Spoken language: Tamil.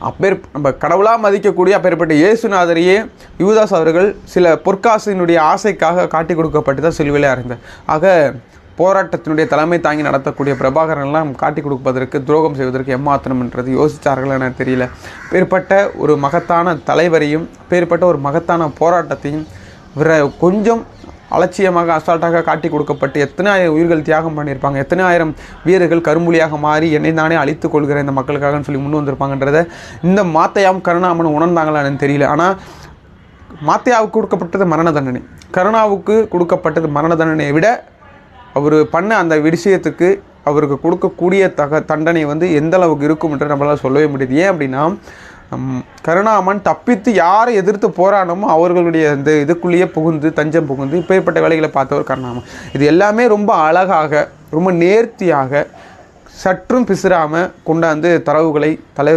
அப்பேர் நம்ம கடவுளாக மதிக்கக்கூடிய அப்பேற்பட்ட இயேசுநாதரையே யூதாஸ் அவர்கள் சில பொற்காசினுடைய ஆசைக்காக காட்டி கொடுக்கப்பட்டு தான் சிலுவையில் அறிந்தார் ஆக போராட்டத்தினுடைய தலைமை தாங்கி நடத்தக்கூடிய பிரபாகரன்லாம் காட்டி கொடுப்பதற்கு துரோகம் செய்வதற்கு எம்மாத்திரம் என்றது யோசித்தார்கள் என தெரியல. பேர்பட்ட ஒரு மகத்தான தலைவரையும் பேர்பட்ட ஒரு மகத்தான போராட்டத்தையும் விர கொஞ்சம் அலட்சியமாக அசால்ட்டாக காட்டி கொடுக்கப்பட்டு எத்தனை ஆயிரம் உயிர்கள் தியாகம் பண்ணியிருப்பாங்க எத்தனை ஆயிரம் வீரர்கள் கரும்புலியாக மாறி என்னை தானே அழித்து கொள்கிற இந்த மக்களுக்காகன்னு சொல்லி முன் வந்திருப்பாங்கன்றத இந்த மாத்தையாம் கருணாமன் உணர்ந்தாங்களான்னு தெரியல. ஆனால் மாத்தையாவுக்கு கொடுக்கப்பட்டது மரண தண்டனை. கருணாவுக்கு கொடுக்கப்பட்டது மரண தண்டனையை விட அவர் பண்ண அந்த விஷயத்துக்கு அவருக்கு கொடுக்கக்கூடிய தக தண்டனை வந்து எந்த அளவுக்கு இருக்கும் என்று நம்மளால் சொல்லவே முடியுது. ஏன் அப்படின்னா கருணாமன் தப்பித்து யாரை எதிர்த்து போராடணுமோ அவர்களுடைய இந்த இதுக்குள்ளேயே புகுந்து தஞ்சம் புகுந்து இப்பேற்பட்ட வேலைகளை பார்த்தவர் கருணாமன். இது எல்லாமே ரொம்ப அழகாக ரொம்ப நேர்த்தியாக சற்றும் பிசிறாமல் கொண்டாந்து தரவுகளை தலை